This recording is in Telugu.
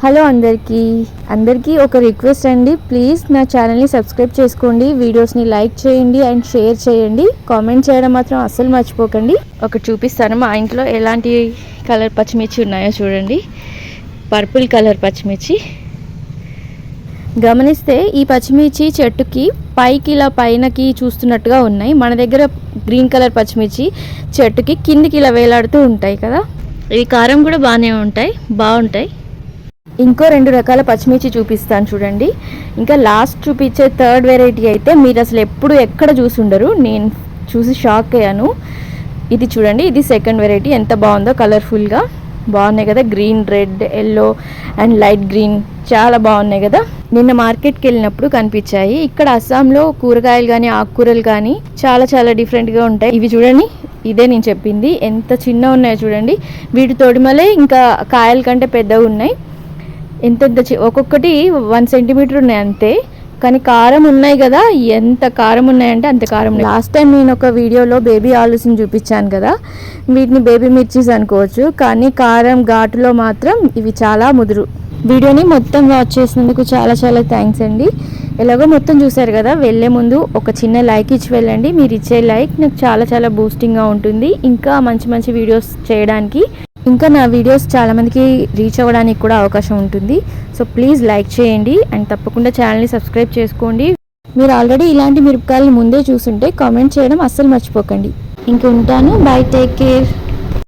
హలో అందరికీ. అందరికీ ఒక రిక్వెస్ట్ అండి. ప్లీజ్ నా ఛానల్ని సబ్స్క్రైబ్ చేసుకోండి. వీడియోస్ని లైక్ చేయండి అండ్ షేర్ చేయండి. కామెంట్ చేయడం మాత్రం అస్సలు మర్చిపోకండి. ఒకటి చూపిస్తాను. మా ఇంట్లో ఎలాంటి కలర్ పచ్చిమిర్చి ఉన్నాయో చూడండి. పర్పుల్ కలర్ పచ్చిమిర్చి. గమనిస్తే ఈ పచ్చిమిర్చి చెట్టుకి పైకి ఇలా పైనకి చూస్తున్నట్టుగా ఉన్నాయి. మన దగ్గర గ్రీన్ కలర్ పచ్చిమిర్చి చెట్టుకి కిందికి ఇలా వేలాడుతూ ఉంటాయి కదా. ఇవి కారం కూడా బాగానే ఉంటాయి. బాగుంటాయి. ఇంకో రెండు రకాల పచ్చిమిర్చి చూపిస్తాను చూడండి. ఇంకా లాస్ట్ చూపించే థర్డ్ వెరైటీ అయితే మీరు అసలు ఎప్పుడు ఎక్కడ చూసి ఉండరు. నేను చూసి షాక్ అయ్యాను. ఇది చూడండి ఇది సెకండ్ వెరైటీ ఎంత బాగుందో కలర్ఫుల్గా బాగున్నాయి కదా green red yellow and light green చాలా బాగున్నాయి కదా. నిన్న మార్కెట్కి వెళ్ళినప్పుడు కనిపించాయి. ఇక్కడ అస్సాంలో కూరగాయలు కానీ ఆకుకూరలు కానీ చాలా చాలా డిఫరెంట్గా ఉంటాయి. ఇవి చూడండి ఇదే నేను చెప్పింది. ఎంత చిన్న ఉన్నాయో చూడండి. వీటి తోడిమలే ఇంకా కాయల కంటే పెద్దగా ఉన్నాయి. ఎంత చి- ఒక్కొక్కటి వన్ సెంటీమీటర్ ఉన్నాయి అంతే. కానీ కారం ఉన్నాయి కదా ఎంత కారం ఉన్నాయంటే అంత కారం ఉన్నాయి. లాస్ట్ టైం నేను ఒక వీడియోలో బేబీ ఆలూస్ని చూపించాను కదా వీటిని బేబీ మిర్చీస్ అనుకోవచ్చు. కానీ కారం ఘాటులో మాత్రం ఇవి చాలా ముదురు. వీడియోని మొత్తం వాచ్ చేసినందుకు చాలా చాలా థ్యాంక్స్ అండి. ఎలాగో మొత్తం చూసారు కదా వెళ్ళే ముందు ఒక చిన్న లైక్ ఇచ్చి వెళ్ళండి. మీరు ఇచ్చే లైక్ నాకు చాలా చాలా బూస్టింగ్గా ఉంటుంది. ఇంకా మంచి మంచి వీడియోస్ చేయడానికి ఇంకా నా వీడియోస్ చాలామందికి రీచ్ అవ్వడానికి కూడా అవకాశం ఉంటుంది. సో ప్లీజ్ లైక్ చేయండి అండ్ తప్పకుండా ఛానల్ని సబ్స్క్రైబ్ చేసుకోండి. మీరు ఆల్రెడీ ఇలాంటి మిరపకాయలు ముందే చూసుంటే కామెంట్ చేయడం అస్సలు మర్చిపోకండి. ఇంక ఉంటాను. Bye take care